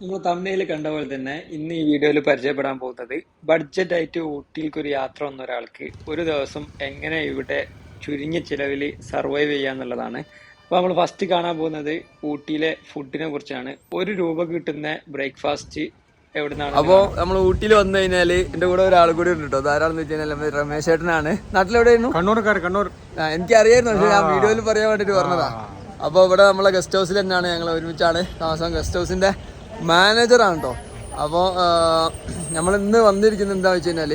നമ്മൾ തമിഴിൽ കണ്ട പോലെ തന്നെ ഇന്ന് ഈ വീഡിയോയിൽ പരിചയപ്പെടാൻ പോകുന്നത് ബഡ്ജറ്റ് ആയിട്ട് ഊട്ടിയിലേക്ക് ഒരു യാത്ര വന്ന ഒരാൾക്ക് ഒരു ദിവസം എങ്ങനെ ഇവിടെ ചുരുങ്ങിയ ചിലവിൽ സർവൈവ് ചെയ്യുക എന്നുള്ളതാണ്. അപ്പോൾ നമ്മൾ ഫസ്റ്റ് കാണാൻ പോകുന്നത് ഊട്ടിയിലെ ഫുഡിനെ കുറിച്ചാണ്. ഒരു രൂപ കിട്ടുന്ന ബ്രേക്ക്ഫാസ്റ്റ് എവിടുന്നാണ്? അപ്പോ നമ്മൾ ഊട്ടിയിൽ വന്നു കഴിഞ്ഞാൽ എന്റെ കൂടെ ഒരാൾ കൂടി ഉണ്ട് കേട്ടോ ധാരാളം വെച്ച് കഴിഞ്ഞാൽ രമേശ് ചേട്ടനാണ് നാട്ടിലെവിടെയായിരുന്നു? കണ്ണൂർക്കാർ കണ്ണൂർ. എനിക്കറിയായിരുന്നു പക്ഷേ ഞാൻ വീഡിയോയിൽ പറയാൻ വേണ്ടിട്ട് പറഞ്ഞതാ. അപ്പൊ ഇവിടെ നമ്മളെ ഗസ്റ്റ് ഹൗസിൽ തന്നെയാണ് ഞങ്ങൾ ഒരുമിച്ചാണ് താമസം. ഗസ്റ്റ് ഹൗസിന്റെ മാനേജറാണ് കേട്ടോ അപ്പോൾ നമ്മൾ ഇന്ന് വന്നിരിക്കുന്നത് എന്താ വെച്ച് കഴിഞ്ഞാൽ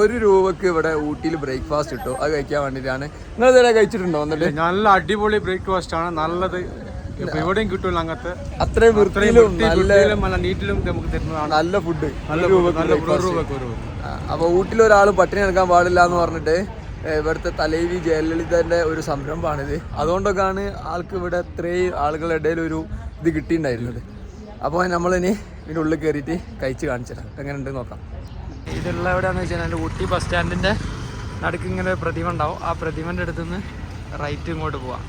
ഒരു രൂപക്ക് ഇവിടെ ഊട്ടിയിൽ ബ്രേക്ക്ഫാസ്റ്റ് കിട്ടും അത് കഴിക്കാൻ വേണ്ടിയിട്ടാണ് നിങ്ങൾ ഇതുവരെ കഴിച്ചിട്ടുണ്ടോ വന്നിട്ട്? നല്ല അടിപൊളി ബ്രേക്ക്ഫാസ്റ്റ് ആണ്. നല്ലത്. എവിടെയും കിട്ടില്ല അങ്ങനത്തെ. അത്രയും വൃത്തിയിലും നല്ല നല്ല നീറ്റിലും നമുക്ക് തരുന്നതാണ്. നല്ല ഫുഡ് നല്ല നല്ല ഒരു രൂപക്ക് ഒരു രൂപ. അപ്പൊ വീട്ടിൽ ഒരാൾ പട്ടിണി എടുക്കാൻ പാടില്ല എന്ന് പറഞ്ഞിട്ട് ഇവിടുത്തെ തലൈവി ജയലളിതന്റെ ഒരു സംരംഭമാണിത്. അതുകൊണ്ടൊക്കെയാണ് ആൾക്ക് ഇവിടെ ഇത്രയും ആളുകളുടെ ഇടയിൽ ഒരു ഇത് കിട്ടിയിട്ടുണ്ടായിരുന്നത്. അപ്പോൾ നമ്മളിനി ഇതിന്റെ ഉള്ളിൽ കയറിയിട്ട് കഴിച്ച് കാണിച്ചു എങ്ങനെ എങ്ങനെയുണ്ട് നോക്കാം. ഇതുള്ള എവിടെയാണെന്ന് വെച്ച് കഴിഞ്ഞാൽ ഊട്ടി ബസ് സ്റ്റാൻഡിന്റെ നടുക്ക് ഇങ്ങനെ പ്രതിമ ഉണ്ടാവും. ആ പ്രതിമന്റെ അടുത്ത് നിന്ന് റൈറ്റ് ഇങ്ങോട്ട് പോവാം.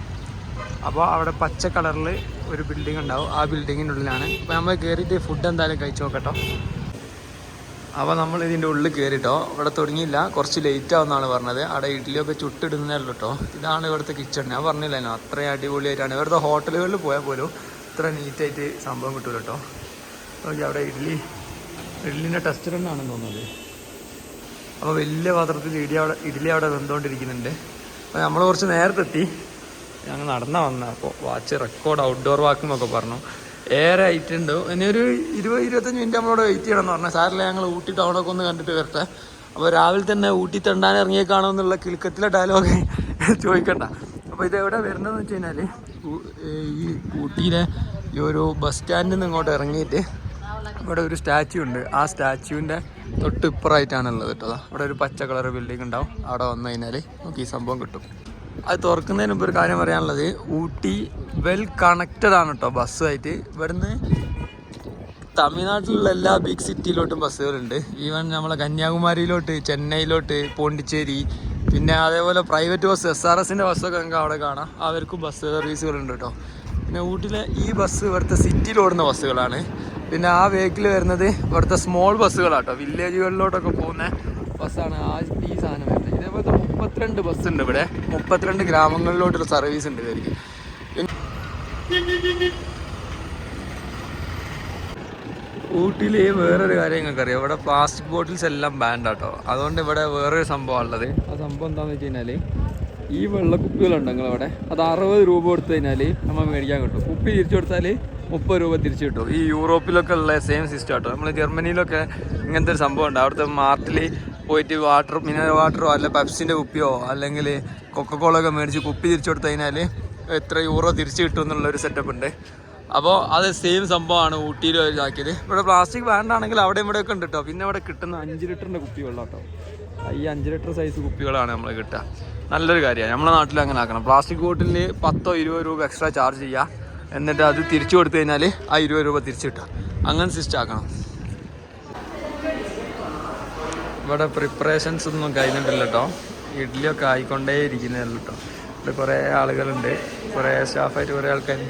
അപ്പോൾ അവിടെ പച്ച കളറിൽ ഒരു ബിൽഡിംഗ് ഉണ്ടാവും. ആ ബിൽഡിങ്ങിന്റെ ഉള്ളിലാണ്. അപ്പോൾ നമ്മൾ കയറിയിട്ട് ഫുഡ് എന്തായാലും കഴിച്ചു നോക്കട്ടോ. അപ്പോൾ നമ്മൾ ഇതിന്റെ ഉള്ളിൽ കയറിട്ടോ ഇവിടെ തുടങ്ങിയില്ല. കുറച്ച് ലേറ്റ് ആവുമെന്നാണ് പറഞ്ഞത്. അവിടെ ഇഡ്ഡലിയൊക്കെ ചുട്ടിടുന്നതല്ലോ കേട്ടോ ഇതാണ് ഇവിടുത്തെ കിച്ചൺ ഞാൻ പറഞ്ഞില്ലല്ലോ അത്രയും അടിപൊളിയായിട്ടാണ്. ഇവിടുത്തെ ഹോട്ടലുകളിൽ പോയാൽ പോലും ഇത്ര നീറ്റായിട്ട് സംഭവം കിട്ടൂല കേട്ടോ അവിടെ ഇഡ്ഡലി ഇഡ്ഡലിന്റെ ടെസ്റ്റ് റണ്ണാണെന്ന് തോന്നുന്നത്. അപ്പോൾ വലിയ പാത്രത്തിൽ ഇഡലി അവിടെ ഇഡ്ഡലി അവിടെ വെന്തുകൊണ്ടിരിക്കുന്നുണ്ട് അപ്പോൾ നമ്മൾ കുറച്ച് നേരത്തെ എത്തി ഞങ്ങൾ നടന്നാ വന്ന. അപ്പോൾ വാച്ച് റെക്കോർഡ് ഔട്ട്ഡോർ വാക്ക് എന്നൊക്കെ പറഞ്ഞു. ഏറെ ആയിട്ടുണ്ട് ഇനി ഒരു ഇരുപത് ഇരുപത്തഞ്ച് മിനിറ്റ് നമ്മളോട് വെയിറ്റ് ചെയ്യണം എന്ന് പറഞ്ഞാൽ സാറില്ല ഞങ്ങൾ ഊട്ടി ടൗണൊക്കെ ഒന്ന് കണ്ടിട്ട് വരട്ടെ? അപ്പോൾ രാവിലെ തന്നെ ഊട്ടി തെണ്ടാൻ ഇറങ്ങിയേക്കാണോ എന്നുള്ള കിലുക്കത്തിലെ ഡയലോഗ് ചോദിക്കണ്ട. അപ്പോൾ ഇത് എവിടെ വരുന്നതെന്ന് വെച്ച് കഴിഞ്ഞാൽ ഈ ഊട്ടിയിലെ ഈ ഒരു ബസ് സ്റ്റാൻഡിൽ നിന്ന് ഇങ്ങോട്ട് ഇറങ്ങിയിട്ട് ഇവിടെ ഒരു സ്റ്റാച്യു ഉണ്ട്. ആ സ്റ്റാച്യുവിന്റെ തൊട്ട് ഇപ്പുറമായിട്ടാണുള്ളത് കേട്ടോ. അവിടെ ഒരു പച്ച കളർ ബിൽഡിംഗ് ഉണ്ടാവും. അവിടെ വന്നു കഴിഞ്ഞാൽ നമുക്ക് ഈ സംഭവം കിട്ടും. അത് തുറക്കുന്നതിന് മുമ്പ് ഒരു കാര്യം പറയാനുള്ളത് ഊട്ടി വെൽ കണക്റ്റഡ് ആണ് കേട്ടോ ബസ്സുമായിട്ട്. ഇവിടുന്ന് തമിഴ്നാട്ടിലുള്ള എല്ലാ ബിഗ് സിറ്റിയിലോട്ടും ബസ്സുകളുണ്ട്. ഈവൻ നമ്മളെ കന്യാകുമാരിയിലോട്ട് ചെന്നൈയിലോട്ട് പോണ്ടിച്ചേരി പിന്നെ അതേപോലെ പ്രൈവറ്റ് ബസ് എസ് ആർ എസിന്റെ ബസ്സൊക്കെ നിങ്ങൾക്ക് അവിടെ കാണാം. അവർക്കും ബസ് സർവീസുകളുണ്ട് കേട്ടോ പിന്നെ ഊട്ടിലെ ഈ ബസ് ഇവിടുത്തെ സിറ്റിയിൽ ഓടുന്ന ബസ്സുകളാണ് പിന്നെ ആ വേക്കിൽ വരുന്നത് ഇവിടുത്തെ സ്മോൾ ബസ്സുകളാണ് കേട്ടോ വില്ലേജുകളിലോട്ടൊക്കെ പോകുന്ന ബസ്സാണ് ആ ഈ സാധനം വരുന്നത്. ഇതേപോലത്തെ മുപ്പത്തിരണ്ട് ബസ് ഉണ്ട് ഇവിടെ. മുപ്പത്തിരണ്ട് ഗ്രാമങ്ങളിലോട്ടുള്ള സർവീസ് ഉണ്ട് ഇവർക്ക്. ഊട്ടിയിൽ വേറൊരു കാര്യം നിങ്ങൾക്ക് അറിയാം ഇവിടെ പ്ലാസ്റ്റിക് ബോട്ടിൽസ് എല്ലാം ബാൻഡ് ആട്ടോ. അതുകൊണ്ട് ഇവിടെ വേറൊരു സംഭവം ഉള്ളത് ആ സംഭവം എന്താണെന്ന് വെച്ച് കഴിഞ്ഞാൽ ഈ വെള്ളക്കുപ്പികളുണ്ട് നിങ്ങളവിടെ. അത് അറുപത് രൂപ കൊടുത്തു കഴിഞ്ഞാൽ നമ്മൾ മേടിക്കാൻ കിട്ടും. കുപ്പി തിരിച്ചു കൊടുത്താൽ മുപ്പത് രൂപ തിരിച്ചു കിട്ടും. ഈ യൂറോപ്പിലൊക്കെ ഉള്ള സെയിം സിസ്റ്റം ആട്ടോ. നമ്മൾ ജർമ്മനിയിലൊക്കെ ഇങ്ങനത്തെ ഒരു സംഭവം ഉണ്ട്. അവിടുത്തെ മാർട്ടിൽ പോയിട്ട് വാട്ടർ മിനറൽ വാട്ടറോ അല്ല പെപ്സിന്റെ കുപ്പിയോ അല്ലെങ്കിൽ കൊക്കക്കോളൊക്കെ മേടിച്ച് കുപ്പി തിരിച്ചു കൊടുത്തു കഴിഞ്ഞാൽ എത്ര യൂറോ തിരിച്ചു കിട്ടും എന്നുള്ളൊരു സെറ്റപ്പ് ഉണ്ട്. അപ്പോൾ അത് സെയിം സംഭവമാണ് ഊട്ടിയിൽ ഇതാക്കിയത്. ഇവിടെ പ്ലാസ്റ്റിക് വേണ്ടാണെങ്കിൽ അവിടെ ഇവിടെ ഒക്കെ ഉണ്ട് കേട്ടോ പിന്നെ ഇവിടെ കിട്ടുന്ന അഞ്ച് ലിറ്ററിന്റെ കുപ്പി വെള്ളം കേട്ടോ ഈ അഞ്ച് ലിറ്റർ സൈസ് കുപ്പികളാണ് നമ്മൾ കിട്ടുക. നല്ലൊരു കാര്യമാണ്. നമ്മുടെ നാട്ടിൽ അങ്ങനെ ആക്കണം. പ്ലാസ്റ്റിക് ബോട്ടിലിൽ പത്തോ ഇരുപത് രൂപ എക്സ്ട്രാ ചാർജ് ചെയ്യുക എന്നിട്ട് അത് തിരിച്ചു കൊടുത്തു കഴിഞ്ഞാൽ ആ ഇരുപത് രൂപ തിരിച്ചു കിട്ടുക. അങ്ങനെ സിസ്റ്റം ആക്കണം. ഇവിടെ പ്രിപ്പറേഷൻസ് ഒന്നും കഴിഞ്ഞിട്ടില്ല കേട്ടോ ഇഡ്ഡലിയൊക്കെ ആയിക്കൊണ്ടേ ഇരിക്കുന്നതല്ലോ കേട്ടോ ഇവിടെ കുറേ ആളുകളുണ്ട്. കുറേ സ്റ്റാഫായിട്ട് കുറേ ആൾക്കാർ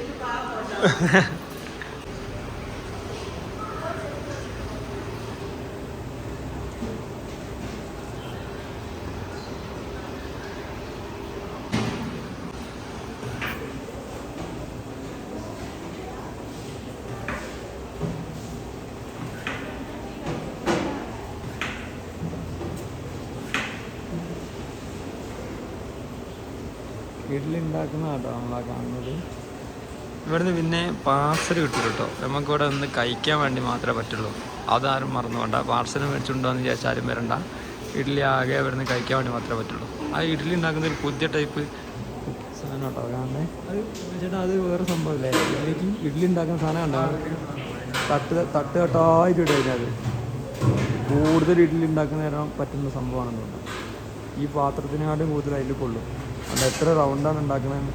ഇഡ്ഡലി കേട്ടോ നമ്മളാ കാണുന്നത്. ഇവിടുന്ന് പിന്നെ പാർസൽ കിട്ടും കേട്ടോ നമുക്ക് ഇവിടെ ഒന്ന് കഴിക്കാൻ വേണ്ടി മാത്രമേ പറ്റുള്ളൂ. അതാരും മറന്നു വേണ്ട പാർസൽ മേടിച്ചുണ്ടോ എന്ന് വിചാരിച്ചാൽ ആരും വരണ്ട. ഇഡ്ഡലി ആകെ ഇവിടുന്ന് കഴിക്കാൻ വേണ്ടി മാത്രമേ പറ്റുള്ളൂ. ആ ഇഡ്ഡലി ഉണ്ടാക്കുന്ന ഒരു പുതിയ ടൈപ്പ് സാധനം കേട്ടോ കാണുന്നത് ചേട്ടാ അത് വേറെ സംഭവമല്ലേ ഇഡ്ഡലിക്ക് ഇഡ്ഡലി ഉണ്ടാക്കുന്ന സാധനം ഉണ്ടാകും തട്ട് തട്ട് തട്ടായിട്ട് ഇടുക അതിനകത്ത്. കൂടുതൽ ഇഡ്ഡലി ഉണ്ടാക്കുന്ന നേരം പറ്റുന്ന സംഭവമാണെന്ന് തോന്നുന്നു. ഈ പാത്രത്തിനെക്കാട്ടും കൂടുതൽ അതിൽ കൊള്ളും. അത് എത്ര റൗണ്ടാണ് ഉണ്ടാക്കുന്നത്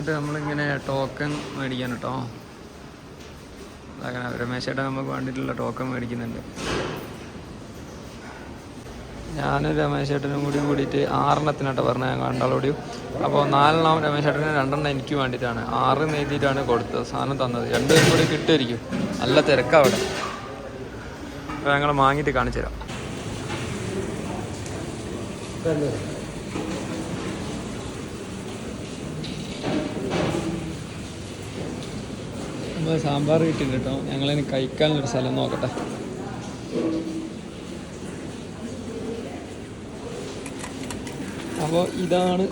ഇവിടെ നിന്നിട്ട് നമ്മളിങ്ങനെ ടോക്കൺ മേടിക്കാൻ കേട്ടോ അങ്ങനെ രമേശേട്ടൻ നമുക്ക് വേണ്ടിയിട്ടുള്ള ടോക്കൺ മേടിക്കുന്നുണ്ട്. ഞാനും രമേശേട്ടനും കൂടി കൂടിയിട്ട് ആറെണ്ണത്തിനാട്ടോ പറഞ്ഞത് ഞങ്ങൾ രണ്ടാളോടിയും അപ്പോൾ നാലെണ്ണം രമേശേട്ടന് രണ്ടെണ്ണം എനിക്ക് വേണ്ടിയിട്ടാണ്. ആറ് നീതിയിട്ടാണ് കൊടുത്തത് സാധനം തന്നത്. രണ്ടുപേരും കൂടി കിട്ടുമായിരിക്കും. നല്ല തിരക്കാണ് അവിടെ അപ്പോൾ ഞങ്ങൾ വാങ്ങിയിട്ട് കാണിച്ചു തരാം അപ്പോൾ സാമ്പാർ കിട്ടിയിട്ടുണ്ട് കേട്ടോ. ഞങ്ങളിനി കഴിക്കാനുള്ളൊരു സ്ഥലം നോക്കട്ടെ. അപ്പോൾ ഇതാണ്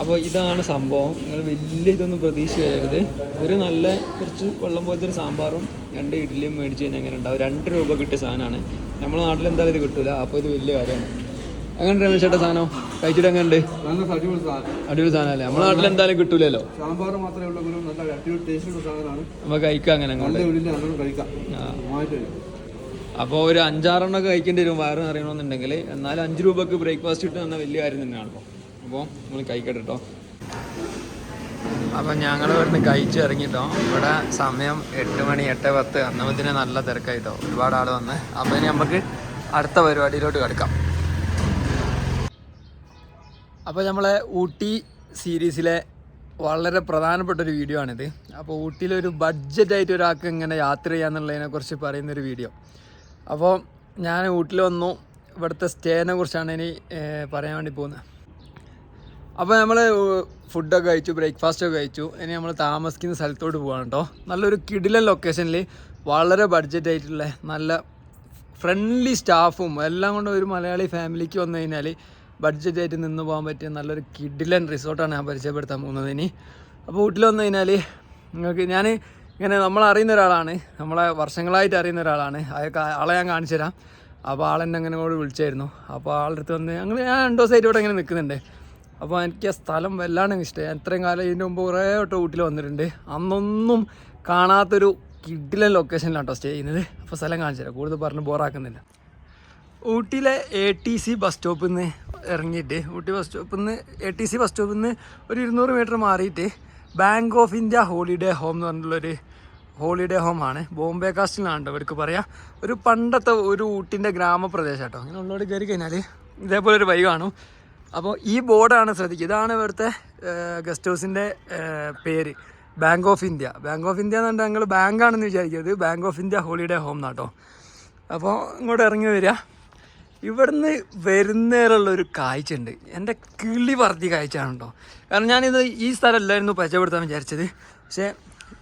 അപ്പോൾ ഇതാണ് സംഭവം. നിങ്ങൾ വലിയ ഇതൊന്നും പ്രതീക്ഷ ചെയ്യരുത് ഒരു നല്ല കുറച്ച് വെള്ളം പോലത്തെ ഒരു സാമ്പാറും രണ്ട് ഇഡ്ഡലിയും മേടിച്ച് കഴിഞ്ഞാൽ എങ്ങനെ ഉണ്ടാവും? രണ്ട് രൂപ കിട്ടിയ സാധനമാണ്. നമ്മുടെ നാട്ടിൽ എന്തായാലും ഇത് കിട്ടില്ല അപ്പോൾ ഇത് വലിയ കാര്യമാണ്. അങ്ങനെ രമേശ് ചേട്ടാ സാധനം? കഴിച്ചിട്ട് എങ്ങനെ ഉണ്ട് നല്ല അടിപൊളി സാധനം. അല്ലേ സാധനമല്ലേ? നമ്മുടെ നാട്ടിൽ എന്തായാലും കിട്ടൂലല്ലോ? സാമ്പാർ മാത്രമേ ഉള്ളൂ നല്ല അടിപൊളി ടേസ്റ്റുള്ള സാധനമാണ്. നമുക്ക് കഴിക്കാം അങ്ങനെ അപ്പോൾ ഒരു അഞ്ചാറെണ്ണമൊക്കെ കഴിക്കേണ്ടി വരും വയറ് അറിയണമെന്നുണ്ടെങ്കിൽ എന്നാലും അഞ്ച് രൂപക്ക് ബ്രേക്ക്ഫാസ്റ്റ് ഇട്ട് തന്ന വലിയ കാര്യം തന്നെയാണ് അപ്പോൾ നമ്മൾ കഴിക്കട്ടെ കേട്ടോ. അപ്പം ഞങ്ങൾ ഇവിടുന്ന് കഴിച്ച് ഇറങ്ങിട്ടോ. ഇവിടെ സമയം എട്ട് മണി എട്ട് പത്ത്. അന്നപ്പത്തിന് നല്ല തിരക്കായിട്ടോ. ഒരുപാട് ആൾ വന്ന്. അപ്പം ഇനി നമുക്ക് അടുത്ത പരിപാടിയിലോട്ട് കിടക്കാം. അപ്പോൾ നമ്മളെ ഊട്ടി സീരീസിലെ വളരെ പ്രധാനപ്പെട്ട ഒരു വീഡിയോ ആണിത്. അപ്പോൾ ഊട്ടിയിലൊരു ബഡ്ജറ്റായിട്ട് ഒരാൾക്ക് ഇങ്ങനെ യാത്ര ചെയ്യാന്നുള്ളതിനെക്കുറിച്ച് പറയുന്നൊരു വീഡിയോ അപ്പോൾ ഞാൻ ഊട്ടിൽ വന്നു. ഇവിടുത്തെ സ്റ്റേനെ കുറിച്ചാണ് ഇനി പറയാൻ വേണ്ടി പോകുന്നത് അപ്പോൾ നമ്മൾ ഫുഡൊക്കെ കഴിച്ചു ബ്രേക്ക്ഫാസ്റ്റൊക്കെ കഴിച്ചു. ഇനി നമ്മൾ താമസിക്കുന്ന സ്ഥലത്തോട്ട് പോവാണ് കേട്ടോ നല്ലൊരു കിടിലൻ ലൊക്കേഷനിൽ വളരെ ബഡ്ജറ്റ് ആയിട്ടുള്ള നല്ല ഫ്രണ്ട്ലി സ്റ്റാഫും എല്ലാം കൊണ്ടും ഒരു മലയാളി ഫാമിലിക്ക് വന്നു കഴിഞ്ഞാൽ ബഡ്ജറ്റ് ആയിട്ട് നിന്ന് പോകാൻ പറ്റിയ നല്ലൊരു കിഡിലൻ റിസോർട്ടാണ് ഞാൻ പരിചയപ്പെടുത്താൻ പോകുന്നത് ഇനി. അപ്പോൾ വീട്ടിൽ വന്നു കഴിഞ്ഞാൽ നിങ്ങൾക്ക് ഞാൻ ഇങ്ങനെ നമ്മൾ അറിയുന്ന ഒരാളാണ്. നമ്മളെ വർഷങ്ങളായിട്ട് അറിയുന്ന ഒരാളാണ്. അതൊക്കെ ആളെ ഞാൻ കാണിച്ചു തരാം. അപ്പോൾ ആളെന്നെ അങ്ങനെ കൂടെ വിളിച്ചായിരുന്നു. അപ്പോൾ ആളുടെ അടുത്ത് വന്ന് ഞങ്ങൾ ഞാൻ രണ്ട് ദിവസമായിട്ട് ഇവിടെ ഇങ്ങനെ നിൽക്കുന്നുണ്ട് അപ്പോൾ എനിക്ക് ആ സ്ഥലം വല്ലാണ്ട് ഇഷ്ടം. ഞാൻ ഇത്രയും കാലം ഇതിന്റെ മുമ്പ് കുറേ വട്ടം വീട്ടിൽ വന്നിട്ടുണ്ട്. അന്നൊന്നും കാണാത്തൊരു കിഡിലെ ലൊക്കേഷനിലാണ് കേട്ടോ സ്റ്റേ ചെയ്യുന്നത്. അപ്പോൾ സ്ഥലം കാണിച്ചു തരാം. കൂടുതൽ പറഞ്ഞ് ബോറാക്കുന്നില്ല ഊട്ടിയിലെ എ ടി സി ബസ് സ്റ്റോപ്പിൽ നിന്ന് ഇറങ്ങിയിട്ട്. ഊട്ടി ബസ് സ്റ്റോപ്പിൽ നിന്ന് എ ടി സി ബസ് സ്റ്റോപ്പിൽ നിന്ന് ഒരു ഇരുന്നൂറ് മീറ്റർ മാറിയിട്ട് Bank of India holiday home എന്ന് പറഞ്ഞിട്ടുള്ളൊരു ഹോളിഡേ ഹോമാണ് ബോംബെ കാസ്റ്റിലാണ് ഇവർക്ക് പറയാം. ഒരു പണ്ടത്തെ ഒരു ഊട്ടിന്റെ ഗ്രാമപ്രദേശം കേട്ടോ ഇങ്ങനെ ഉള്ളോട് കയറി കഴിഞ്ഞാൽ ഇതേപോലെ ഒരു വൈ കാണും. അപ്പോൾ ഈ ബോർഡാണ് ശ്രദ്ധിക്കുക. ഇതാണ് ഇവിടുത്തെ ഗസ്റ്റ് ഹൗസിന്റെ പേര്. Bank of India Bank of India എന്ന് പറഞ്ഞാൽ ഞങ്ങൾ ബാങ്കാണെന്ന് വിചാരിക്കരുത്. Bank of India holiday home എന്നാട്ടോ അപ്പോൾ ഇങ്ങോട്ട് ഇറങ്ങി വരിക. ഇവിടുന്ന് വരുന്നേരമുള്ള ഒരു കാഴ്ച ഉണ്ട് എന്റെ കിളി പറത്തി കാഴ്ച ആണുണ്ടോ കാരണം ഞാനിത് ഈ സ്ഥലമല്ലായിരുന്നു പരിചയപ്പെടുത്താൻ വിചാരിച്ചത്. പക്ഷേ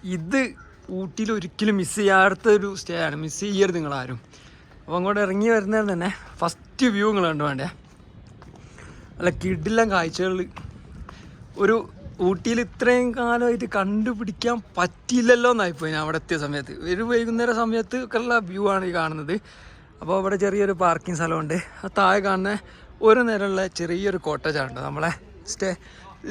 ഇത് ഊട്ടിയിൽ ഒരിക്കലും മിസ് ചെയ്യാത്ത ഒരു സ്റ്റേ ആണ്. മിസ് ചെയ്യരുത് നിങ്ങളാരും. അപ്പോൾ അങ്ങോട്ട് ഇറങ്ങി വരുന്നേരം തന്നെ ഫസ്റ്റ് വ്യൂ നിങ്ങൾ കണ്ടു വേണ്ടേ. അല്ല കിടിലം കാഴ്ചകൾ. ഒരു ഊട്ടിയിൽ ഇത്രയും കാലമായിട്ട് കണ്ടുപിടിക്കാൻ പറ്റിയില്ലല്ലോ എന്നായിപ്പോയി ഞാൻ അവിടെ എത്തിയ സമയത്ത്. ഒരു വൈകുന്നേര സമയത്ത് ഒക്കെ ഉള്ള വ്യൂ ആണ് ഈ കാണുന്നത്. അപ്പോൾ ഇവിടെ ചെറിയൊരു പാർക്കിംഗ് സ്ഥലമുണ്ട്. ആ താഴെ കാണുന്ന ഒരു നേരമുള്ള ചെറിയൊരു കോട്ടേജാണ് കേട്ടോ നമ്മളെ സ്റ്റേ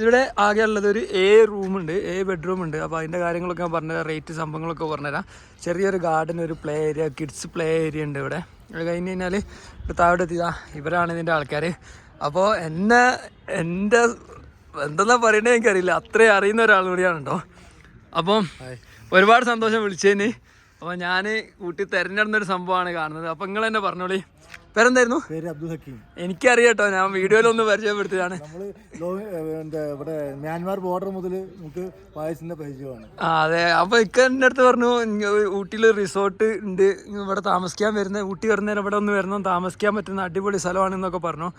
ഇവിടെ ആകെ ഉള്ളത് ഒരു എ റൂമുണ്ട് എ ബെഡ്റൂം ഉണ്ട്. അപ്പോൾ അതിന്റെ കാര്യങ്ങളൊക്കെ ഞാൻ പറഞ്ഞുതരാം. റേറ്റ് സംഭവങ്ങളൊക്കെ പറഞ്ഞുതരാം. ചെറിയൊരു ഗാർഡൻ ഒരു play area kids play area ഉണ്ട് ഇവിടെ. അത് കഴിഞ്ഞ് കഴിഞ്ഞാൽ ഇവിടെ താഴെ എത്തിയതാ ഇവരാണ് ഇതിന്റെ ആൾക്കാർ അപ്പോൾ എന്നെ എന്റെ എന്തെന്നാ പറയണേ എനിക്കറിയില്ല. അത്രയും അറിയുന്ന ഒരാൾ കൂടിയാണ് കേട്ടോ. അപ്പം ഒരുപാട് സന്തോഷം വിളിച്ചതിന്. അപ്പോൾ ഞാൻ കൂട്ടി തിരഞ്ഞെടുന്ന ഒരു സംഭവമാണ് കാണുന്നത്. അപ്പോൾ നിങ്ങൾ തന്നെ പറഞ്ഞോളി. പേരെന്തായിരുന്നു? പേര് അബ്ദുൽ ഹക്കീം. എനിക്കറിയാട്ടോ ഞാൻ വീഡിയോയിലൊന്ന് പരിചയപ്പെടുത്തിയതാണ്. പരിചയപ്പെടുത്തിയാണ് ലോ ഇവിടെ മ്യാൻമാർ ബോർഡർ മുതൽ നമുക്ക് പായസിന്റെ പരിചയമാണ്. ആ അതെ. അപ്പൊ ഇക്ക എന്റെ അടുത്ത് പറഞ്ഞു ഊട്ടിയിൽ റിസോർട്ട് ഉണ്ട് ഇവിടെ താമസിക്കാൻ വരുന്ന ഊട്ടി വരുന്നതിന് ഇവിടെ ഒന്ന് വരണം താമസിക്കാൻ പറ്റുന്ന അടിപൊളി സ്ഥലമാണ് എന്നൊക്കെ പറഞ്ഞു.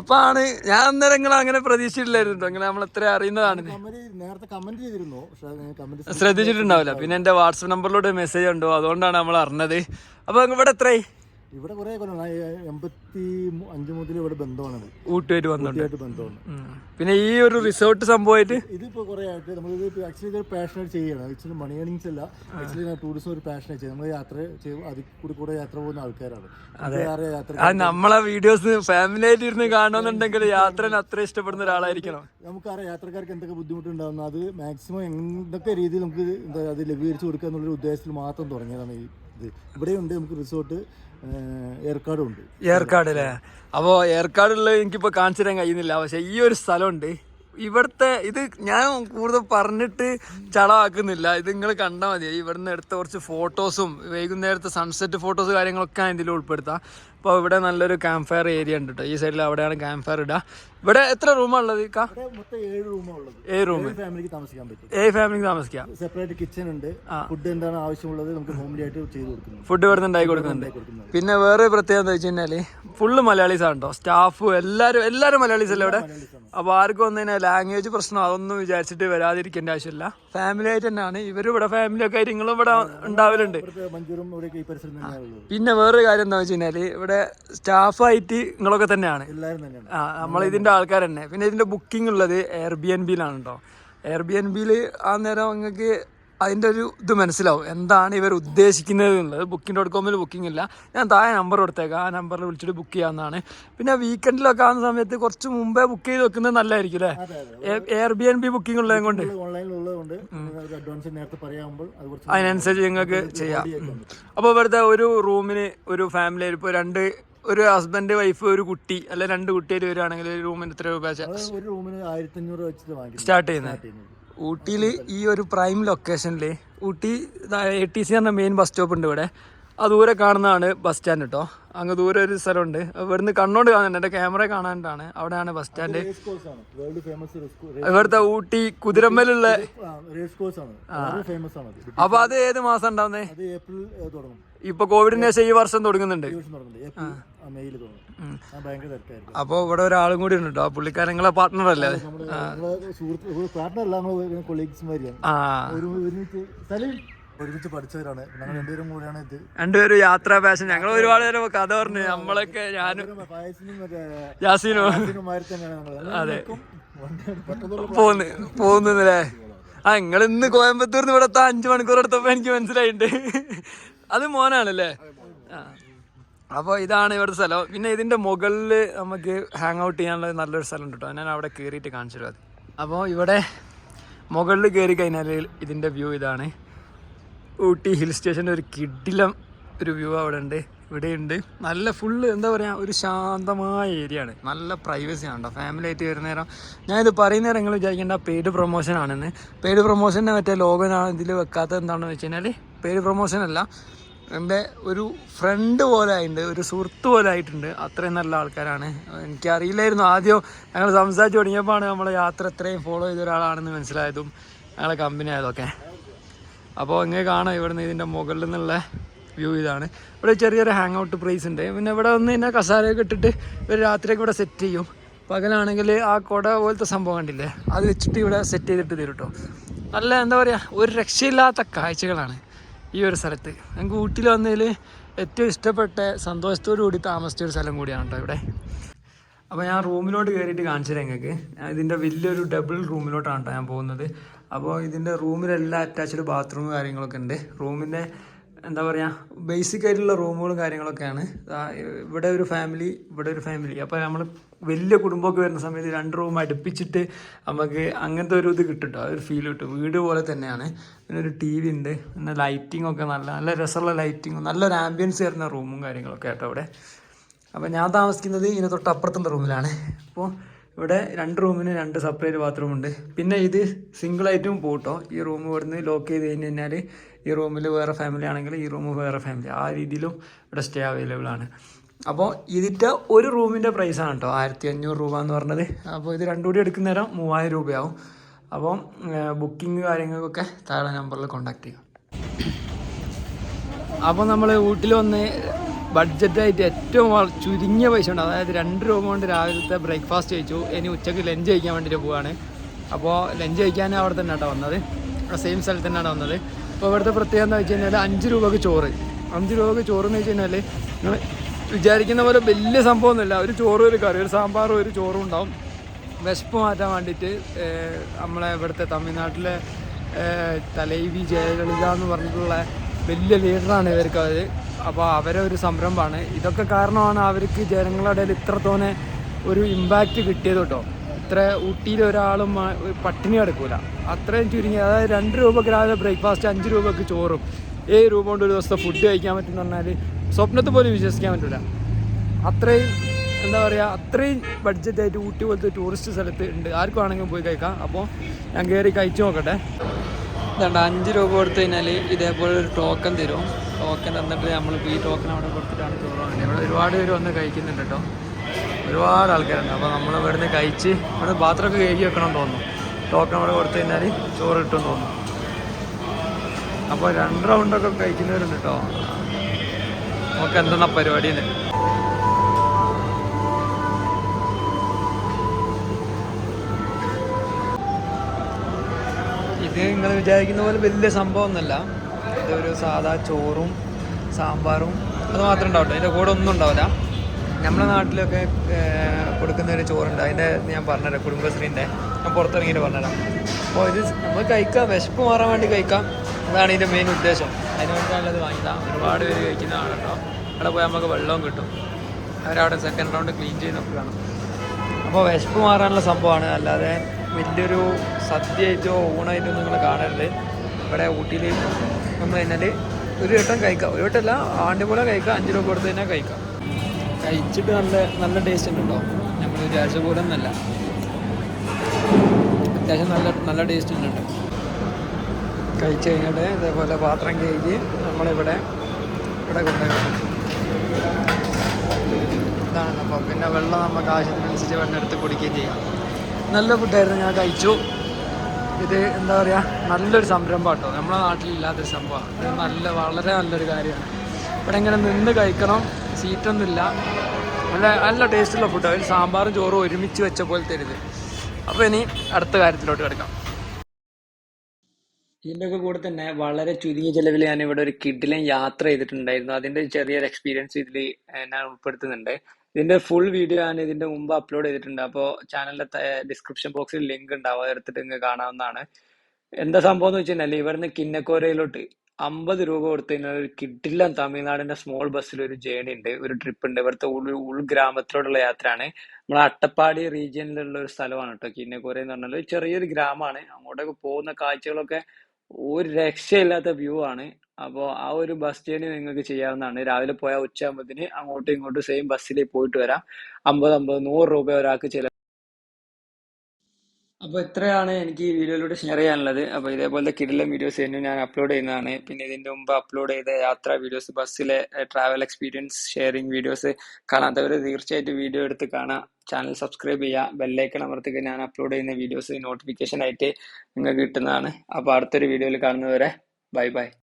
അപ്പൊ ആണ് ഞാൻ അന്നേരം നിങ്ങൾ അങ്ങനെ പ്രതീക്ഷിച്ചിട്ടില്ലായിരുന്നു. അങ്ങനെ നമ്മൾ എത്ര അറിയുന്നതാണ്. നേരത്തെ കമന്റ് ചെയ്തിരുന്നു കമന്റ് ശ്രദ്ധിച്ചിട്ടുണ്ടാവില്ല. പിന്നെ എന്റെ വാട്സപ്പ് നമ്പറിലൂടെ മെസ്സേജ് ഉണ്ടോ അതുകൊണ്ടാണ് നമ്മൾ അറിഞ്ഞത്. അപ്പൊ ഇവിടെ എത്രയായി? ഇവിടെ കുറെ കൊല്ലം എൺപത്തി അഞ്ച് മുതൽ ഇവിടെ ബന്ധമാണ് ഊട്ടിയായിട്ട് ആയിട്ട് ബന്ധമാണ്. പിന്നെ ഈ ഒരു റിസോർട്ട് സംഭവമായിട്ട്? ഇതിപ്പോ കുറെ ആയിട്ട് നമ്മൾ ആക്ച്വലി ഇതൊരു പാഷനായിട്ട് ചെയ്യണം ആക്ച്വലി മണി ഏണിങ്സ് അല്ല. ആക്ച്വലി ടൂറിസം ഒരു പാഷനായിട്ട് ചെയ്യും നമ്മൾ യാത്ര ചെയ്യും അതിൽ കൂടി കൂടെ യാത്ര പോകുന്ന ആൾക്കാരാണ്. അതെ. യാത്ര ആ നമ്മളെ വീഡിയോസ് ഫാമിലി ആയിട്ട് ഇരുന്ന് കാണണമെന്നുണ്ടെങ്കിൽ യാത്ര അത്ര ഇഷ്ടപ്പെടുന്ന ഒരാളായിരിക്കണം. നമുക്കറിയാം യാത്രക്കാർക്ക് എന്തൊക്കെ ബുദ്ധിമുട്ടുണ്ടാകുന്നു അത് മാക്സിമം എന്തൊക്കെ രീതിയിൽ നമുക്ക് എന്താ അത് ലഘൂകരിച്ച് കൊടുക്കുക എന്നുള്ളൊരു ഉദ്ദേശത്തിൽ മാത്രം തുടങ്ങിയതാണ് ഈ ഇത് ഇവിടെയുണ്ട് നമുക്ക് റിസോർട്ട് ഏർക്കാടും ഉണ്ട് ഏർക്കാട് അല്ലേ? അപ്പോൾ ഏർക്കാടുള്ള എനിക്കിപ്പോൾ കാണിച്ചു തരാൻ കഴിയുന്നില്ല. പക്ഷേ ഈ ഒരു സ്ഥലമുണ്ട്. ഇവിടുത്തെ ഇത് ഞാൻ കൂടുതൽ പറഞ്ഞിട്ട് ചളവാക്കുന്നില്ല. ഇത് നിങ്ങൾ കണ്ടാൽ മതി. ഇവിടുന്ന് എടുത്ത കുറച്ച് ഫോട്ടോസും വൈകുന്നേരത്തെ സൺസെറ്റ് ഫോട്ടോസ് കാര്യങ്ങളൊക്കെ ഇതിൽ ഉൾപ്പെടുത്താം. അപ്പോൾ ഇവിടെ നല്ലൊരു ക്യാമ്പ് ഫയർ ഏരിയ ഉണ്ട് കേട്ടോ ഈ സൈഡിൽ അവിടെയാണ് ക്യാമ്പ് ഫയർ ഇടുക ഇവിടെ എത്ര റൂമാണ് ഉള്ളത് കാ ഏഴ് ഏഴ് റൂം ഫാമിലിക്ക് താമസിക്കാൻ പറ്റും. ഏഴ് ഫാമിലിക്ക് താമസിക്കാം. സെപ്പറേറ്റ് കിച്ചൺ ഉണ്ട്. ഫുഡ് എന്താണ് ആവശ്യമുള്ളത് നമുക്ക് ഹോംലി ആയിട്ട് ചെയ്ത് കൊടുക്കുന്നു. ഫുഡ് ഇവിടെ ഉണ്ടായി ഉണ്ടാക്കി കൊടുക്കുന്നുണ്ട്. പിന്നെ വേറെ പ്രത്യേകത എന്താ വെച്ച് കഴിഞ്ഞാൽ ഫുള്ള് മലയാളീസ് ആണ് കേട്ടോ സ്റ്റാഫും എല്ലാവരും എല്ലാവരും മലയാളീസ് അല്ലേ ഇവിടെ? അപ്പോൾ ആർക്കും വന്നു കഴിഞ്ഞാൽ ലാംഗ്വേജ് പ്രശ്നം അതൊന്നും വിചാരിച്ചിട്ട് വരാതിരിക്കേണ്ട ആവശ്യമില്ല. ഫാമിലി ആയിട്ട് തന്നെയാണ്. ഇവരും ഇവിടെ ഫാമിലി ഒക്കെ ആയിട്ട് നിങ്ങളും ഇവിടെ ഉണ്ടാവലുണ്ട്. പിന്നെ വേറൊരു കാര്യം എന്താ വെച്ച് കഴിഞ്ഞാൽ ഇവിടെ സ്റ്റാഫായിട്ട് നിങ്ങളൊക്കെ തന്നെയാണ്. ആ നമ്മൾ ഇതിന്റെ ആൾക്കാർ തന്നെ. പിന്നെ ഇതിന്റെ ബുക്കിംഗ് ഉള്ളത് എയർ ബി എൻ ബിയിലാണ് കേട്ടോ എയർ ബി എൻ ബിയിൽ ആ നേരം നിങ്ങൾക്ക് അതിന്റെ ഒരു ഇത് മനസ്സിലാവും. എന്താണ് ഇവർ ഉദ്ദേശിക്കുന്നത് എന്നുള്ളത്. ബുക്കിംഗ് ഡോട്ട് കോമിൽ ബുക്കിംഗ് ഇല്ല. ഞാൻ താഴെ നമ്പർ കൊടുത്തേക്കാം. ആ നമ്പറിൽ വിളിച്ചിട്ട് ബുക്ക് ചെയ്യാവുന്നതാണ്. പിന്നെ വീക്കെൻഡിലൊക്കെ ആവുന്ന സമയത്ത് കുറച്ച് മുമ്പേ ബുക്ക് ചെയ്ത് വെക്കുന്നത് നല്ലതായിരിക്കും അല്ലേ? Airbnb booking ഉള്ളത് കൊണ്ട്. അതിനനുസരിച്ച് നിങ്ങൾക്ക് ചെയ്യാം. അപ്പോൾ ഇവിടുത്തെ ഒരു റൂമിന് ഒരു ഫാമിലി ഇപ്പോൾ രണ്ട് ഒരു ഹസ്ബൻഡ് വൈഫ് ഒരു കുട്ടി അല്ലെ രണ്ട് കുട്ടികൾ വരികയാണെങ്കിൽ ഒരു റൂമിന് എത്ര രൂപ ഒരു റൂമിന് ആയിരത്തി അഞ്ഞൂറ് വെച്ചിട്ട് സ്റ്റാർട്ട് ചെയ്യുന്നത്. ഊട്ടിയിൽ ഈ ഒരു പ്രൈം ലൊക്കേഷനിൽ ഊട്ടി എ ടി സി എന്ന മെയിൻ ബസ് സ്റ്റോപ്പ് ഉണ്ട് ഇവിടെ. ആ ദൂരെ കാണുന്നതാണ് ബസ് സ്റ്റാൻഡ് കേട്ടോ അങ്ങ് ദൂരെ ഒരു സ്ഥലമുണ്ട്. ഇവിടുന്ന് കണ്ണോണ്ട് കാണുന്നുണ്ട്. എന്റെ ക്യാമറ കാണാനാണ് അവിടെയാണ് ബസ് സ്റ്റാൻഡ് ഇവിടുത്തെ ഊട്ടി കുതിരമ്മലുള്ള അപ്പൊ അത് ഏത് മാസം ഉണ്ടാവുന്നേ? അത് ഏപ്രിൽ തുടങ്ങും. ഇപ്പൊ കോവിഡിന് ശേഷം ഈ വർഷം തുടങ്ങുന്നുണ്ട്. അപ്പൊ ഇവിടെ ഒരാളും കൂടി ഉണ്ട് കേട്ടോ പുള്ളിക്കാരൻ നിങ്ങളെ പാർട്ട്ണർ അല്ലേ? പാർട്ട്ണർ അല്ല കൊളീഗ്സ് മാതിരിയാണ് ആ. ഒരു ഒരുമിച്ച് പഠിച്ചവരാണ്. ഞങ്ങൾ രണ്ടുപേരും കൂടെയാണ് ഇത് രണ്ടുപേരും യാത്രാ പാഷൻ ഞങ്ങൾ ഒരുപാട് നേരം കഥ പറഞ്ഞു. നമ്മളൊക്കെ ഞാനും യാസീനോ പെട്ടെന്ന് പോന്ന് പോകുന്നില്ലേ ആ നിങ്ങൾ ഇന്ന് കോയമ്പത്തൂർന്ന് ഇവിടെ എത്താൻ അഞ്ചു മണിക്കൂർ എടുത്തപ്പോ എനിക്ക് മനസ്സിലായിട്ടുണ്ട് അത് മോനാണല്ലേ? ആ. അപ്പോൾ ഇതാണ് ഇവിടുത്തെ സ്ഥലം. പിന്നെ ഇതിന്റെ മുകളിൽ നമുക്ക് ഹാങ് ഔട്ട് ചെയ്യാനുള്ള നല്ലൊരു സ്ഥലം ഉണ്ട് കേട്ടോ ഞാൻ അവിടെ കയറിയിട്ട് കാണിച്ചു തരാം അത്. അപ്പോൾ ഇവിടെ മുകളിൽ കയറി കഴിഞ്ഞാൽ ഇതിന്റെ വ്യൂ ഇതാണ്. ഊട്ടി ഹിൽ സ്റ്റേഷന്റെ ഒരു കിഡിലം ഒരു വ്യൂ അവിടെ ഉണ്ട്. ഇവിടെ ഉണ്ട്. നല്ല ഫുള്ള് എന്താ പറയുക ഒരു ശാന്തമായ ഏരിയ ആണ്. നല്ല പ്രൈവസി ആണ് ഫാമിലി ആയിട്ട് വരുന്ന നേരം ഞാനിത് പറയുന്ന നേരം നിങ്ങൾ വിചാരിക്കേണ്ട പെയ്ഡ് പ്രൊമോഷൻ ആണെന്ന്. പെയ്ഡ് പ്രൊമോഷന്റെ മറ്റേ ലോഗനാണ് ഇതിൽ വെക്കാത്തത് എന്താണെന്ന് വെച്ച് കഴിഞ്ഞാൽ പെയ്ഡ് പ്രൊമോഷൻ അല്ല. എന്റെ ഒരു ഫ്രണ്ട് പോലെ ആയിട്ടുണ്ട് ഒരു സുഹൃത്ത് പോലെ ആയിട്ടുണ്ട്. അത്രയും നല്ല ആൾക്കാരാണ്. എനിക്കറിയില്ലായിരുന്നു ആദ്യം. ഞങ്ങൾ സംസാരിച്ച് തുടങ്ങിയപ്പോഴാണ് നമ്മളെ യാത്ര ഇത്രയും ഫോളോ ചെയ്ത ഒരാളാണെന്ന് മനസ്സിലായതും ഞങ്ങളെ കമ്പനി ആയതൊക്കെ. അപ്പോൾ ഇങ്ങനെ കാണാം ഇവിടുന്ന് ഇതിന്റെ മുകളിൽ നിന്നുള്ള വ്യൂ ഇതാണ്. ഇവിടെ ചെറിയൊരു ഹാങ് ഔട്ട് പ്രൈസ് ഉണ്ട്. പിന്നെ ഇവിടെ വന്ന് ഇതിനെ കസാരയൊക്കെ ഇട്ടിട്ട് ഒരു രാത്രിയൊക്കെ ഇവിടെ സെറ്റ് ചെയ്യും. പകലാണെങ്കിൽ ആ കുട പോലത്തെ സംഭവം കണ്ടില്ലേ? അത് വെച്ചിട്ട് ഇവിടെ സെറ്റ് ചെയ്തിട്ട് തരും കേട്ടോ നല്ല എന്താ പറയുക ഒരു രക്ഷയില്ലാത്ത കാഴ്ചകളാണ് ഈ ഒരു സ്ഥലത്ത്. ഞങ്ങൾക്ക് ഊട്ടിയിൽ വന്നതിൽ ഏറ്റവും ഇഷ്ടപ്പെട്ട സന്തോഷത്തോടു കൂടി താമസിച്ച ഒരു സ്ഥലം കൂടിയാണ് കേട്ടോ ഇവിടെ. അപ്പോൾ ഞാൻ റൂമിലോട്ട് കയറിയിട്ട് കാണിച്ചു തരാം ഞങ്ങൾക്ക് ഇതിന്റെ വലിയൊരു ഡബിൾ റൂമിലോട്ടാണ് കേട്ടോ ഞാൻ പോകുന്നത്. അപ്പോൾ ഇതിന്റെ റൂമിലെല്ലാം അറ്റാച്ച്ഡ് ബാത്റൂം കാര്യങ്ങളൊക്കെ ഉണ്ട്. റൂമിന്റെ എന്താ പറയുക ബേസിക് ആയിട്ടുള്ള റൂമുകളും കാര്യങ്ങളൊക്കെയാണ്. ഇവിടെ ഒരു ഫാമിലി ഇവിടെ ഒരു ഫാമിലി അപ്പോൾ നമ്മൾ വലിയ കുടുംബമൊക്കെ വരുന്ന സമയത്ത് രണ്ട് റൂം അടുപ്പിച്ചിട്ട് നമുക്ക് അങ്ങനത്തെ ഒരു ഇത് കിട്ടും കേട്ടോ ഒരു ഫീൽ കിട്ടും. വീട് പോലെ തന്നെയാണ്. പിന്നെ ഒരു ടി വി ഉണ്ട്. പിന്നെ ലൈറ്റിംഗ് ഒക്കെ നല്ല നല്ല രസമുള്ള ലൈറ്റിങ്ങും നല്ലൊരു ആംബിയൻസ് വരുന്ന റൂമും കാര്യങ്ങളൊക്കെ ആട്ടോ അവിടെ. അപ്പോൾ ഞാൻ താമസിക്കുന്നത് ഇതിന് തൊട്ടപ്പുറത്തുള്ള റൂമിലാണ്. അപ്പോൾ ഇവിടെ രണ്ട് റൂമിന് രണ്ട് സെപ്പറേറ്റ് ബാത്റൂം ഉണ്ട്. പിന്നെ ഇത് സിംഗിൾ ആയിട്ടും പോട്ടോ. ഈ റൂം ഇവിടുന്ന് ലോക്ക് ചെയ്ത് കഴിഞ്ഞ് കഴിഞ്ഞാൽ ഈ റൂമിൽ വേറെ ഫാമിലി ആണെങ്കിൽ ഈ റൂം വേറെ ഫാമിലി ആ രീതിയിലും ഇവിടെ സ്റ്റേ അവൈലബിൾ ആണ്. അപ്പോൾ ഇതിന്റെ ഒരു റൂമിന്റെ പ്രൈസാണ് കേട്ടോ ആയിരത്തി അഞ്ഞൂറ് രൂപ എന്ന് പറഞ്ഞത്. അപ്പോൾ ഇത് രണ്ടും കൂടി എടുക്കുന്ന നേരം മൂവായിരം രൂപയാവും. അപ്പോൾ ബുക്കിംഗ് കാര്യങ്ങൾക്കൊക്കെ താഴെ നമ്പറിൽ കോൺടാക്ട് ചെയ്യാം. അപ്പോൾ നമ്മൾ വീട്ടിൽ വന്ന് ബഡ്ജറ്റായിട്ട് ഏറ്റവും ചുരുങ്ങിയ പൈസ ഉണ്ട്. അതായത് രണ്ട് രൂപ കൊണ്ട് രാവിലത്തെ ബ്രേക്ക്ഫാസ്റ്റ് കഴിച്ചു. ഇനി ഉച്ചയ്ക്ക് ലഞ്ച് കഴിക്കാൻ വേണ്ടിയിട്ട് പോവുകയാണ് അപ്പോൾ ലഞ്ച് കഴിക്കാൻ അവിടെ തന്നെ കേട്ടോ വന്നത് സെയിം സ്ഥലത്ത് തന്നെയാണ് വന്നത്. അപ്പോൾ ഇവിടുത്തെ പ്രത്യേകത എന്താ വെച്ച് കഴിഞ്ഞാൽ അഞ്ച് രൂപക്ക് ചോറ്. അഞ്ച് രൂപക്ക് ചോറ് എന്ന് വെച്ച് കഴിഞ്ഞാൽ നിങ്ങൾ വിചാരിക്കുന്ന പോലെ വലിയ സംഭവമൊന്നുമില്ല. ഒരു ചോറ് ഒരു കറി ഒരു സാമ്പാറും ഒരു ചോറും ഉണ്ടാവും. വിശപ്പ് മാറ്റാൻ വേണ്ടിയിട്ട് നമ്മളെ ഇവിടുത്തെ തമിഴ്നാട്ടിലെ തലൈവി ജയലളിത എന്ന് പറഞ്ഞിട്ടുള്ള വലിയ ലീഡറാണ് ഇവർക്ക് അത്. അപ്പോൾ അവരെ ഒരു സംരംഭമാണ്. ഇതൊക്കെ കാരണമാണ് അവർക്ക് ജനങ്ങളുടെ ഇടയിൽ ഇത്രത്തോനെ ഒരു ഇമ്പാക്റ്റ് കിട്ടിയത് കേട്ടോ. ഇത്ര ഊട്ടിയിൽ ഒരാളും പട്ടിണി കിടക്കൂല. അത്രയും ചുരുങ്ങി അതായത് രണ്ട് രൂപക്ക് രാവിലെ ബ്രേക്ക്ഫാസ്റ്റ് അഞ്ച് രൂപക്ക് ചോറും. ഏഴ് രൂപ കൊണ്ട് ഒരു ദിവസത്തെ ഫുഡ് കഴിക്കാൻ പറ്റുമെന്ന് പറഞ്ഞാൽ സ്വപ്നത്തിൽ പോലും വിശ്വസിക്കാൻ പറ്റില്ല അത്രയും എന്താ പറയുക അത്രയും ബഡ്ജറ്റായിട്ട് ഊട്ടി പോലത്തെ ടൂറിസ്റ്റ് സ്ഥലത്ത് ഉണ്ട്. ആർക്കും ആണെങ്കിലും പോയി കഴിക്കാം. അപ്പോൾ ഞാൻ കയറി കഴിച്ചു നോക്കട്ടെ. ഇതാണ്ട് അഞ്ച് രൂപ കൊടുത്തു കഴിഞ്ഞാൽ ഇതേപോലെ ഒരു ടോക്കൺ തരും. ടോക്കൺ തന്നിട്ട് നമ്മളിപ്പോൾ ഈ ടോക്കൺ അവിടെ കൊടുത്തിട്ടാണ് ചോറാണ് ഇവിടെ ഒരുപാട് പേര് വന്ന് കഴിക്കുന്നുണ്ട് കേട്ടോ. ഒരുപാട് ആൾക്കാരുണ്ട്. അപ്പോൾ നമ്മൾ ഇവിടുന്ന് കഴിച്ച് ഇവിടെ ബാത്റൂമൊക്കെ കഴുകി വെക്കണം തോന്നുന്നു. ടോക്കൺ അവിടെ കൊടുത്തു കഴിഞ്ഞാൽ ചോറ് കിട്ടും തോന്നുന്നു. അപ്പോൾ രണ്ട് റൗണ്ടൊക്കെ കഴിക്കുന്നവരുണ്ട് കേട്ടോ. നമുക്ക് എന്തെന്നാ പരിപാടി ഇത് നിങ്ങൾ വിചാരിക്കുന്ന പോലെ വലിയ സംഭവമൊന്നുമല്ല. ഇതൊരു സാധാ ചോറും സാമ്പാറും അത് മാത്രമേ ഉണ്ടാവട്ടെ. അതിന്റെ കൂടെ ഒന്നും ഉണ്ടാവില്ല. നമ്മുടെ നാട്ടിലൊക്കെ കൊടുക്കുന്ന ഒരു ചോറുണ്ട്. അതിന്റെ ഞാൻ പറഞ്ഞുതരാം കുടുംബശ്രീന്റെ ഞാൻ പുറത്തിറങ്ങിയിട്ട് പറഞ്ഞുതരാം. അപ്പോൾ ഇത് നമ്മൾ കഴിക്കാം. വിശപ്പ് മാറാൻ വേണ്ടി കഴിക്കാം. അതാണ് ഇതിന്റെ മെയിൻ ഉദ്ദേശം. അതിന് വേണ്ടിയാണത് വാങ്ങിക്കാം ഒരുപാട് പേര് കഴിക്കുന്നതാണ് കേട്ടോ അവിടെ പോയാൽ നമുക്ക് വെള്ളവും കിട്ടും. അവരവിടെ സെക്കൻഡ് റൗണ്ട് ക്ലീൻ ചെയ്യുന്നൊക്കെ കാണും അപ്പോൾ വിശപ്പ് മാറാനുള്ള സംഭവമാണ്. അല്ലാതെ വലിയൊരു സദ്യയായിട്ടോ ഊണായിട്ടോ നിങ്ങൾ കാണരുത്. ഇവിടെ ഊട്ടിയിൽ നമ്മൾ കഴിഞ്ഞാൽ ഒരു വട്ടം കഴിക്കാം. ഒരു വട്ടമല്ല ആണ്ടി പോലെ കഴിക്കാം അഞ്ച് രൂപ കൊടുത്ത് തന്നെ കഴിക്കാം. കഴിച്ചിട്ട് നല്ല നല്ല ടേസ്റ്റ് ഉണ്ട്? കേട്ടോ നമ്മൾ വിചാരിച്ച പോലെ ഒന്നല്ല. അത്യാവശ്യം നല്ല നല്ല ടേസ്റ്റ് ഉണ്ട് കഴിച്ച് കഴിഞ്ഞിട്ട് ഇതേപോലെ പാത്രം കഴുകി നമ്മളിവിടെ ഇവിടെ കൊണ്ടുപോയി ഇതാണ്. അപ്പോൾ പിന്നെ വെള്ളം നമുക്ക് ആവശ്യത്തിനനുസരിച്ച് വെള്ളം എടുത്ത് കുടിക്കുകയും ചെയ്യാം. നല്ല ഫുഡായിരുന്നു ഞാൻ കഴിച്ചു. ഇത് എന്താ പറയുക നല്ലൊരു സംരംഭം കേട്ടോ നമ്മുടെ നാട്ടിലില്ലാത്തൊരു സംഭവമാണ് ഇത് നല്ല വളരെ നല്ലൊരു കാര്യമാണ്. ഇവിടെ ഇങ്ങനെ നിന്ന് കഴിക്കണം സീറ്റൊന്നുമില്ല. നല്ല നല്ല ടേസ്റ്റുള്ള ഫുഡ് അതിൽ സാമ്പാറും ചോറും ഒരുമിച്ച് വെച്ച പോലെ തരുത്. അപ്പോൾ ഇനി അടുത്ത കാര്യത്തിലോട്ട് കിടക്കാം. ഇതിന്റെ ഒക്കെ കൂടെ തന്നെ വളരെ ചുരുങ്ങിയ ചെലവിൽ ഞാൻ ഇവിടെ ഒരു കിഡിലും യാത്ര ചെയ്തിട്ടുണ്ടായിരുന്നു. അതിന്റെ ചെറിയൊരു എക്സ്പീരിയൻസ് ഇതിൽ ഞാൻ ഉൾപ്പെടുത്തുന്നുണ്ട്. ഇതിന്റെ ഫുൾ വീഡിയോ ഞാൻ ഇതിന്റെ മുമ്പ് അപ്ലോഡ് ചെയ്തിട്ടുണ്ട്. അപ്പോൾ ചാനലിലെ ഡിസ്ക്രിപ്ഷൻ ബോക്സിൽ ലിങ്ക് ഉണ്ടാവും. അത് എടുത്തിട്ട് നിങ്ങൾക്ക് കാണാവുന്നതാണ്. എന്താ സംഭവം എന്ന് വെച്ച് കഴിഞ്ഞാൽ ഇവിടുന്ന് കിന്നക്കോരയിലോട്ട് അമ്പത് രൂപ കൊടുത്തു കഴിഞ്ഞാൽ ഒരു കിട്ടില്ല തമിഴ്നാടിന്റെ സ്മോൾ ബസ്സിൽ ഒരു ജേണി ഉണ്ട്. ഒരു ട്രിപ്പ് ഉണ്ട്. ഇവിടുത്തെ ഉൾ ഉൾഗ്രാമത്തിലോടുള്ള യാത്രയാണ്. നമ്മളെ അട്ടപ്പാടി റീജിയനിലുള്ള ഒരു സ്ഥലമാണ് കേട്ടോ കിന്നക്കോര എന്ന് പറഞ്ഞാൽ ചെറിയൊരു ഗ്രാമമാണ്. അങ്ങോട്ടൊക്കെ പോകുന്ന കാഴ്ചകളൊക്കെ ഒരു രക്ഷയില്ലാത്ത വ്യൂ ആണ്. അപ്പോൾ ആ ഒരു ബസ് ജേണി നിങ്ങൾക്ക് ചെയ്യാവുന്നതാണ്. രാവിലെ പോയാൽ ഉച്ചയാകുമ്പോഴത്തേന് അങ്ങോട്ടും ഇങ്ങോട്ടും സെയിം ബസ്സിൽ പോയിട്ട് വരാം. അമ്പത് അമ്പത് നൂറ് രൂപ ഒരാൾക്ക് ചില അപ്പോൾ ഇത്രയാണ് എനിക്ക് ഈ വീഡിയോയിലൂടെ ഷെയർ ചെയ്യാനുള്ളത്. അപ്പോൾ ഇതേപോലത്തെ കിടിലം വീഡിയോസ് തന്നെ ഞാൻ അപ്ലോഡ് ചെയ്യുന്നതാണ്. പിന്നെ ഇതിന്റെ മുമ്പ് അപ്ലോഡ് ചെയ്ത യാത്ര വീഡിയോസ് ബസ്സിലെ ട്രാവൽ എക്സ്പീരിയൻസ് ഷെയറിംഗ് വീഡിയോസ് കാണാത്തവർ തീർച്ചയായിട്ടും വീഡിയോ എടുത്ത് കാണാം. ചാനൽ സബ്സ്ക്രൈബ് ചെയ്യുക ബെല്ലൈക്കൺ അമർത്തിക്ക് ഞാൻ അപ്ലോഡ് ചെയ്യുന്ന വീഡിയോസ് നോട്ടിഫിക്കേഷൻ ആയിട്ട് നിങ്ങൾക്ക് കിട്ടുന്നതാണ്. അപ്പോൾ അടുത്തൊരു വീഡിയോയിൽ കാണുന്നവരെ ബൈ ബൈ